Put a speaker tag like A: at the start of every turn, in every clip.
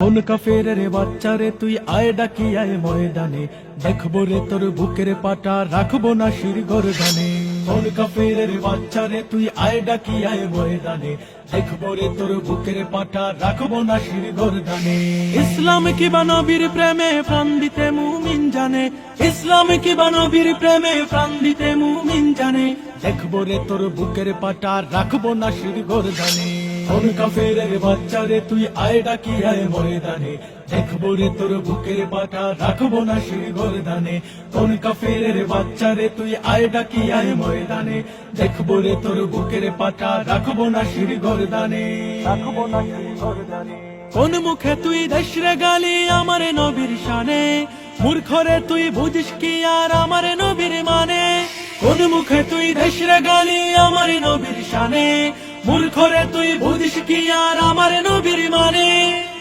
A: কোন কাফের রে বাচ্চা রে, তুই আয় ডাকি, আয় ময়দানে। দেখব রে তোর বুকের পাটা, রাখব না শির কাফের রে বাচ্চা রে, তুই আয় ডাকি, আয় ময়দানে। দেখব রে তোর বুকের পাটা, রাখব না শির গরদানে। ইসলাম কি বানবীর প্রেমে প্রাণ দিতে মুমিন জানে। ইসলাম কি বানবীর প্রেমে প্রাণ দিতে মুমিন জানে। দেখব রে তোর বুকের পাটা, রাখব না শির গরদানে। কোন কাফের বাচ্চা রে তুই আয় ডাকি আয় ময়দানে দেখব রে তোর বুকের পাটা রাখব না শির গরদানে কোন কাফের বাচ্চা রে তুই আয় ডাকি আয় ময়দানে দেখব রে তোর বুকের পাটা রাখব না শির গরদানে রাখব না শির গরদানে কোন মুখে তুই দেশরে গালি আমার নবীর শানে মূর্খরে তুই বুঝিস কি আর আমার নবীর মানে কোন মুখে তুই দেশরে গালি আমার নবীর শানে মূর্খরে তুই বুঝিস কি আর আমার নবীর মানে?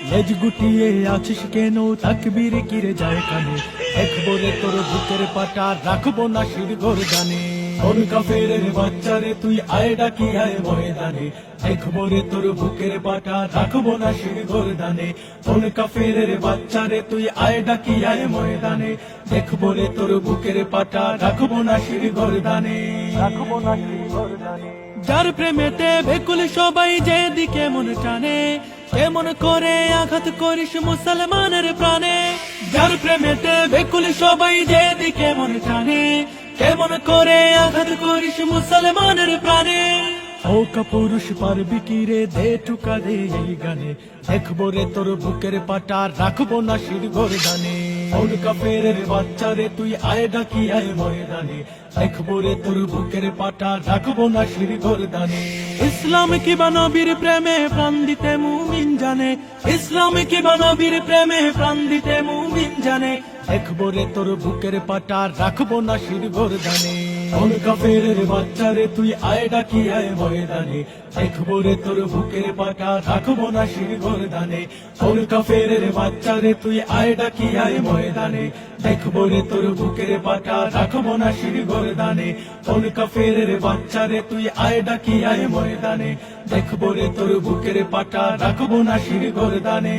A: লেজ গুটিয়ে আছিস কেন? তাকবীর কিরে যায় কানে? দেখব রে তোর বুকের পাটা রাখব না শির গরদানে। কোন কাফের বাচ্চা রে তুই আয় ডাকি, আয় ময়দানে? দেখব রে তোর বুকের পাটা রাখব না শির গরদানে। কোন কাফের তুই আয় ডাকি, আয় ময়দানে? দেখব রে তোর বুকের পাটা রাখব না শির গরদানে। রাখব না শির গরদানে যার প্রেমেতে বেকুল সবাই যেদিকে মন টানে কেমন করে আঘাত করিস মুসলমানের প্রাণে। যার প্রেমেতে বেকুল সবাই যেদিকে মন টানে কেমন করে আঘাত করিস মুসলমানের প্রাণে। ও কাপুরুষ পারবি কি রে? দে টুকা দে এই গানে। দেখব রে তোর বুকের পাটা রাখব না শির গরদানে ওর তুই আয় দেখব রে পাটা না ইসলাম কি বানবীর প্রেমে প্রাণ দিতে মুমিন জানে। ইসলাম কি বানবীর প্রেমে প্রাণ দিতে মুমিন জানে। দেখব রে তোর বুকের পাটা রাখব না শির গরদানে কোন কাফের বাচ্চা রে, তুই আয় ডাকি, আয় ময়দানে। দেখব রে তোর বুকের পাটা রাখব না শির গরদানে কোন কাফের বাচ্চা রে, তুই আয় ডাকি, আয় ময়দানে। দেখব রে তোর বুকের পাটা রাখব না শির গরদানে কোন কাফের বাচ্চা রে, তুই আয় ডাকি, আয় ময়দানে। দেখব রে তোর বুকের পাটা রাখব না শির গরদানে